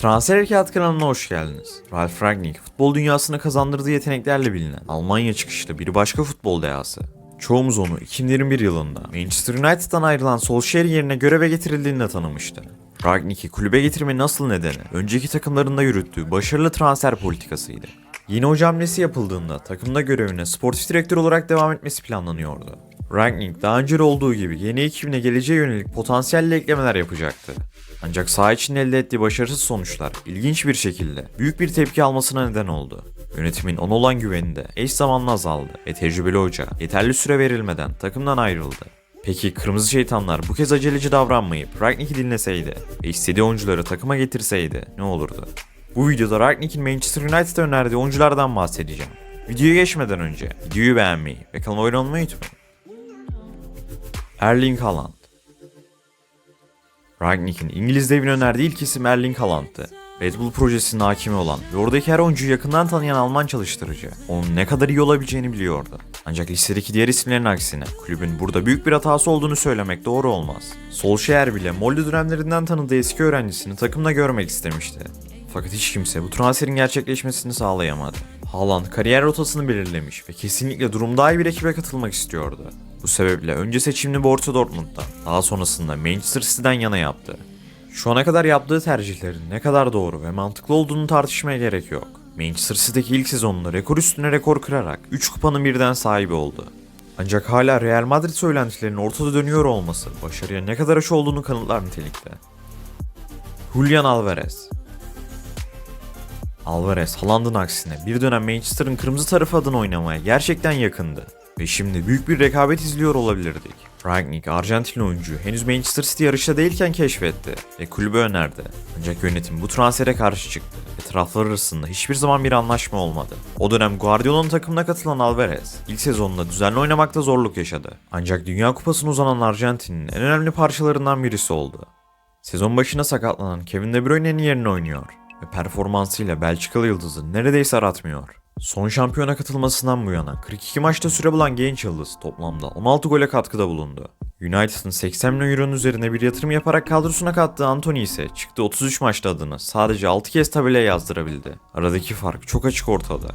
Transfer Harekat kanalına hoş geldiniz. Ralf Rangnick, futbol dünyasına kazandırdığı yeteneklerle bilinen Almanya çıkışlı bir başka futbol dehası. Çoğumuz onu 2021 yılında Manchester United'dan ayrılan Solskjaer yerine göreve getirildiğinde tanımıştı. Rangnick'i kulübe getirmenin asıl nedeni önceki takımlarında yürüttüğü başarılı transfer politikasıydı. Yeni hoca hamlesi yapıldığında takımda görevine sportif direktör olarak devam etmesi planlanıyordu. Rangnick daha önce olduğu gibi yeni ekibine geleceğe yönelik potansiyelli eklemeler yapacaktı. Ancak saha içinde elde ettiği başarısız sonuçlar ilginç bir şekilde büyük bir tepki almasına neden oldu. Yönetimin ona olan güveni de eş zamanlı azaldı ve tecrübeli hoca yeterli süre verilmeden takımdan ayrıldı. Peki Kırmızı Şeytanlar bu kez aceleci davranmayıp Ragnick'i dinleseydi ve istediği oyuncuları takıma getirseydi ne olurdu? Bu videoda Ragnick'in Manchester United'a önerdiği oyunculardan bahsedeceğim. Videoya geçmeden önce videoyu beğenmeyi ve kanalıma abone olmayı unutmayın. Erling Haaland Ragnick'in İngiliz devine önerdiği ilk isim Erling Haaland'tı. Red Bull projesinin hakimi olan ve oradaki her oyuncuyu yakından tanıyan Alman çalıştırıcı onun ne kadar iyi olabileceğini biliyordu. Ancak listedeki diğer isimlerin aksine kulübün burada büyük bir hatası olduğunu söylemek doğru olmaz. Solskjaer bile Molde dönemlerinden tanıdığı eski öğrencisini takımda görmek istemişti. Fakat hiç kimse bu transferin gerçekleşmesini sağlayamadı. Haaland kariyer rotasını belirlemiş ve kesinlikle durum iyi bir ekibe katılmak istiyordu. Bu sebeple önce seçimini Borussia Dortmund'dan, daha sonrasında Manchester City'den yana yaptı. Şu ana kadar yaptığı tercihlerin ne kadar doğru ve mantıklı olduğunu tartışmaya gerek yok. Manchester City'deki ilk sezonunda rekor üstüne rekor kırarak 3 kupanın birden sahibi oldu. Ancak hala Real Madrid söylentilerinin ortada dönüyor olması başarıya ne kadar aşı olduğunu kanıtlar nitelikte. Julian Alvarez Alvarez, Haaland'ın aksine bir dönem Manchester'ın kırmızı tarafı adına oynamaya gerçekten yakındı. Ve şimdi büyük bir rekabet izliyor olabilirdik. Rangnick, Arjantinli oyuncuyu henüz Manchester City yarışta değilken keşfetti ve kulübe önerdi. Ancak yönetim bu transfere karşı çıktı ve taraflar arasında hiçbir zaman bir anlaşma olmadı. O dönem Guardiola'nın takımına katılan Alvarez, ilk sezonunda düzenli oynamakta zorluk yaşadı. Ancak Dünya Kupası'na uzanan Arjantin'in en önemli parçalarından birisi oldu. Sezon başına sakatlanan Kevin De Bruyne'nin yerine oynuyor ve performansıyla Belçikalı yıldızı neredeyse aratmıyor. Son şampiyona katılmasından bu yana 42 maçta süre bulan genç yıldız toplamda 16 gole katkıda bulundu. United'ın 80 milyon euronun üzerine bir yatırım yaparak kadrosuna kattığı Anthony ise çıktı 33 maçta adını sadece 6 kez tabelaya yazdırabildi. Aradaki fark çok açık ortada.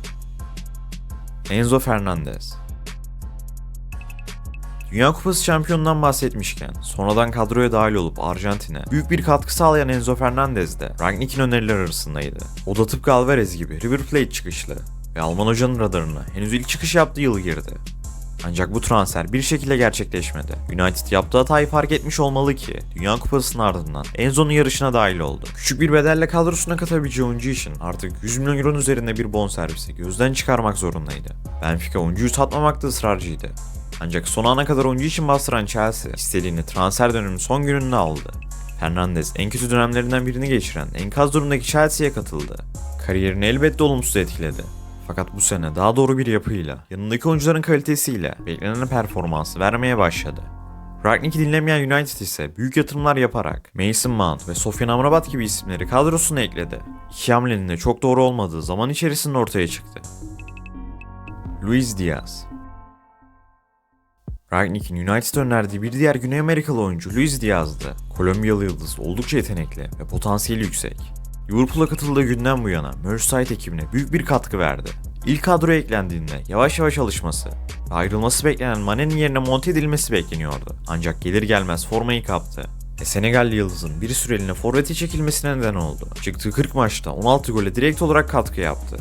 Enzo Fernandez Dünya Kupası şampiyonundan bahsetmişken sonradan kadroya dahil olup Arjantin'e büyük bir katkı sağlayan Enzo Fernandez de Rangnick'in öneriler arasındaydı. O da tıpkı Alvarez gibi River Plate çıkışlı ve Alman hocanın radarına henüz ilk çıkış yaptığı yıl girdi. Ancak bu transfer bir şekilde gerçekleşmedi. United yaptığı hatayı fark etmiş olmalı ki Dünya Kupası'nın ardından Enzo'nun yarışına dahil oldu. Küçük bir bedelle kadrosuna katabileceği oyuncu için artık 100 milyon euronun üzerinde bir bonservisi gözden çıkarmak zorundaydı. Benfica oyuncuyu satmamakta ısrarcıydı. Ancak son ana kadar oyuncu için bastıran Chelsea istediğini transfer döneminin son gününde aldı. Hernandez en kötü dönemlerinden birini geçiren enkaz durumdaki Chelsea'ye katıldı. Kariyerini elbette olumsuz etkiledi. Fakat bu sene daha doğru bir yapıyla, yanındaki oyuncuların kalitesiyle beklenen performansı vermeye başladı. Ragnick'i dinlemeyen United ise büyük yatırımlar yaparak Mason Mount ve Sofyan Amrabat gibi isimleri kadrosuna ekledi. İki hamlenin de çok doğru olmadığı zaman içerisinde ortaya çıktı. Luis Diaz Ragnick'in United'a önerdiği bir diğer Güney Amerikalı oyuncu Luis Diaz'dı. Kolombiyalı yıldız oldukça yetenekli ve potansiyeli yüksek. Liverpool'a katıldığı günden bu yana Merseyside ekibine büyük bir katkı verdi. İlk kadroya eklendiğinde yavaş yavaş alışması ve ayrılması beklenen Mane'nin yerine monte edilmesi bekleniyordu. Ancak gelir gelmez formayı kaptı ve Senegalli yıldızın bir süreliğine forvete çekilmesine neden oldu. Çıktığı 40 maçta 16 gole direkt olarak katkı yaptı.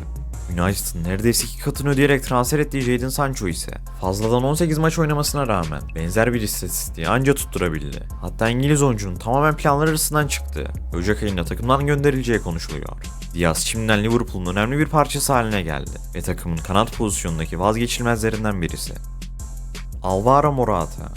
United'ın neredeyse iki katını ödeyerek transfer ettiği Jadon Sancho ise fazladan 18 maç oynamasına rağmen benzer bir istatistiği anca tutturabildi. Hatta İngiliz oyuncunun tamamen planlar arasından çıktı. Ocak ayında takımdan gönderileceği konuşuluyor. Diaz şimdiden Liverpool'un önemli bir parçası haline geldi ve takımın kanat pozisyonundaki vazgeçilmezlerinden birisi. Alvaro Morata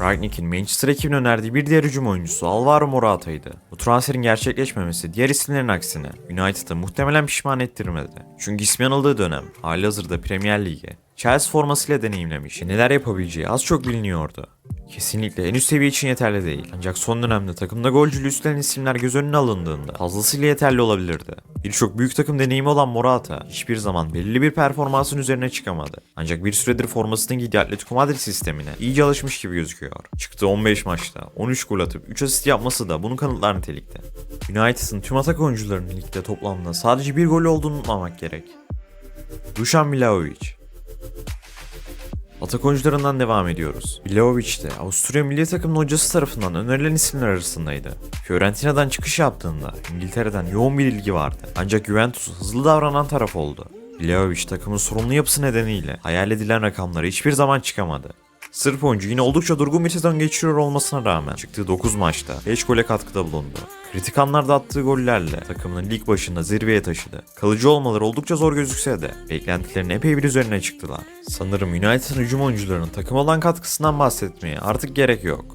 Ragnick'in Manchester ekibine önerdiği bir diğer hücum oyuncusu Alvaro Morata'ydı. Bu transferin gerçekleşmemesi diğer isimlerin aksine United'ı muhtemelen pişman ettirmedi. Çünkü ismi anıldığı dönem halihazırda Premier Lig'e Chelsea formasıyla deneyimlemiş neler yapabileceği az çok biliniyordu. Kesinlikle en üst seviye için yeterli değil. Ancak son dönemde takımda golcülüğü üstlenen isimler göz önüne alındığında fazlasıyla yeterli olabilirdi. Birçok büyük takım deneyimi olan Morata hiçbir zaman belirli bir performansın üzerine çıkamadı. Ancak bir süredir formasını giydiği Atletico Madrid sistemine iyice alışmış gibi gözüküyor. Çıktığı 15 maçta 13 gol atıp 3 asist yapması da bunu kanıtlar nitelikte. United'ın tüm atak oyuncularının ligde toplamda sadece bir golü olduğunu unutmamak gerek. Dušan Vlahović Atak oyuncularından devam ediyoruz. Vlahovic de Avusturya milli takımının hocası tarafından önerilen isimler arasındaydı. Fiorentina'dan çıkış yaptığında İngiltere'den yoğun bir ilgi vardı. Ancak Juventus hızlı davranan taraf oldu. Vlahovic takımın sorunlu yapısı nedeniyle hayal edilen rakamlara hiçbir zaman çıkamadı. Sırp oyuncu yine oldukça durgun bir sezon geçiriyor olmasına rağmen çıktığı 9 maçta 5 gole katkıda bulundu. Kritik anlarda attığı gollerle takımını lig başında zirveye taşıdı. Kalıcı olmaları oldukça zor gözükse de beklentilerin epey bir üzerine çıktılar. Sanırım United'ın hücum oyuncularının takım olan katkısından bahsetmeye artık gerek yok.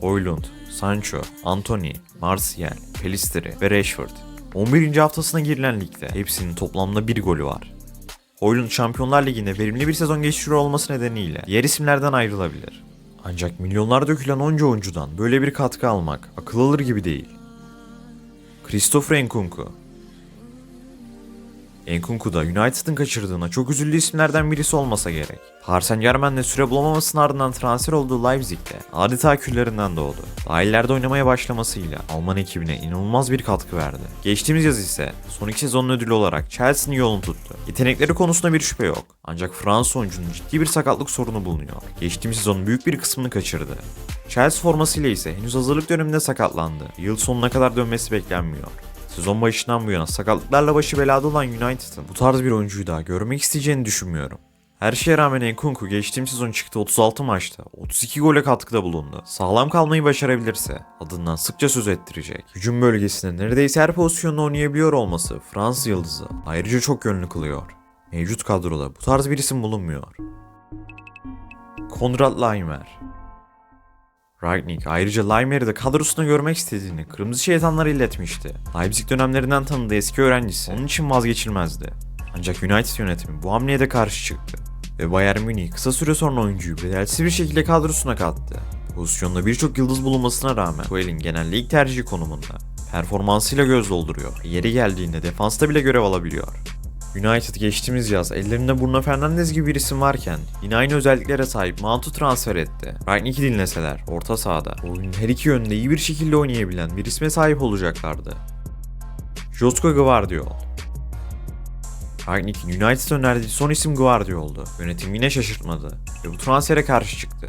Hoylund, Sancho, Anthony, Martial, Pelistri ve Rashford. 11. haftasına girilen ligde hepsinin toplamda bir golü var. Hoylund Şampiyonlar Ligi'nde verimli bir sezon geçiriyor olması nedeniyle diğer isimlerden ayrılabilir. Ancak milyonlar dökülen onca oyuncudan böyle bir katkı almak akıl alır gibi değil. Christopher Nkunku Nkunku da United'ın kaçırdığına çok üzüldüğü isimlerden birisi olmasa gerek. Paris Saint Germain'le süre bulamamasının ardından transfer olduğu Leipzig'te adeta küllerinden doğdu. Daha ileride oynamaya başlamasıyla Alman ekibine inanılmaz bir katkı verdi. Geçtiğimiz yaz ise son iki sezonun ödülü olarak Chelsea'nin yolunu tuttu. Yetenekleri konusunda bir şüphe yok. Ancak Fransız oyuncunun ciddi bir sakatlık sorunu bulunuyor. Geçtiğimiz sezonun büyük bir kısmını kaçırdı. Chelsea formasıyla ise henüz hazırlık döneminde sakatlandı. Yıl sonuna kadar dönmesi beklenmiyor. Sezon başından bu yana sakatlıklarla başı belada olan United'ın bu tarz bir oyuncuyu daha görmek isteyeceğini düşünmüyorum. Her şeye rağmen Nkunku geçtiğim sezon çıktı 36 maçta 32 gole katkıda bulundu. Sağlam kalmayı başarabilirse adından sıkça söz ettirecek. Hücum bölgesinde neredeyse her pozisyonda oynayabiliyor olması Fransız yıldızı ayrıca çok yönlü kılıyor. Mevcut kadroda bu tarz bir isim bulunmuyor. Konrad Laimer Ragnik ayrıca Leimer'i de kadrosunda görmek istediğini Kırmızı Şeytanlara iletmişti. Leipzig dönemlerinden tanıdığı eski öğrencisi onun için vazgeçilmezdi. Ancak United yönetimi bu hamleye de karşı çıktı. Ve Bayern Münih kısa süre sonra oyuncuyu bedelsiz bir şekilde kadrosuna kattı. Pozisyonda birçok yıldız bulunmasına rağmen Tuchel'in genelde ilk tercihi konumunda. Performansıyla göz dolduruyor. Yeri geldiğinde defansta bile görev alabiliyor. United geçtiğimiz yaz ellerinde Bruno Fernandes gibi bir isim varken yine aynı özelliklere sahip Mount'u transfer etti. Rangnick'i dinleseler orta sahada oyunun her iki yönde iyi bir şekilde oynayabilen bir isme sahip olacaklardı. Josko Gvardiol Rangnick'in United önerdiği son isim Guardiol'du. Yönetim yine şaşırtmadı ve bu transfere karşı çıktı.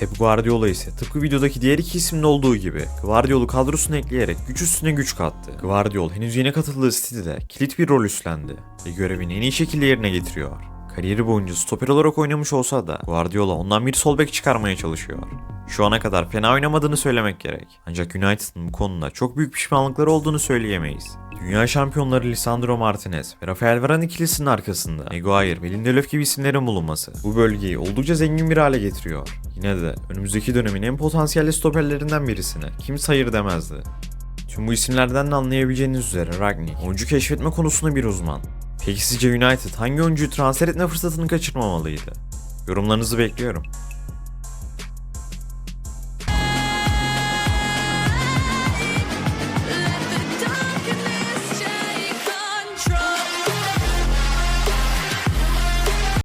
Pep Guardiola ise tıpkı videodaki diğer iki ismin olduğu gibi Guardiol'u kadrosuna ekleyerek güç üstüne güç kattı. Guardiol henüz yeni katıldığı City'de kilit bir rol üstlendi ve görevini en iyi şekilde yerine getiriyor. Kariyeri boyunca stoper olarak oynamış olsa da Guardiola ondan bir sol bek çıkarmaya çalışıyor. Şu ana kadar fena oynamadığını söylemek gerek. Ancak United'ın bu konuda çok büyük pişmanlıkları olduğunu söyleyemeyiz. Dünya şampiyonları Lisandro Martinez ve Rafael Varane ikilisinin arkasında Maguire ve Lindelöf gibi isimlerin bulunması bu bölgeyi oldukça zengin bir hale getiriyor. Yine de önümüzdeki dönemin en potansiyelli stoperlerinden birisine kimse hayır demezdi. Tüm bu isimlerden de anlayabileceğiniz üzere Ragnick, oyuncu keşfetme konusunda bir uzman. Peki sizce United hangi oyuncuyu transfer etme fırsatını kaçırmamalıydı? Yorumlarınızı bekliyorum.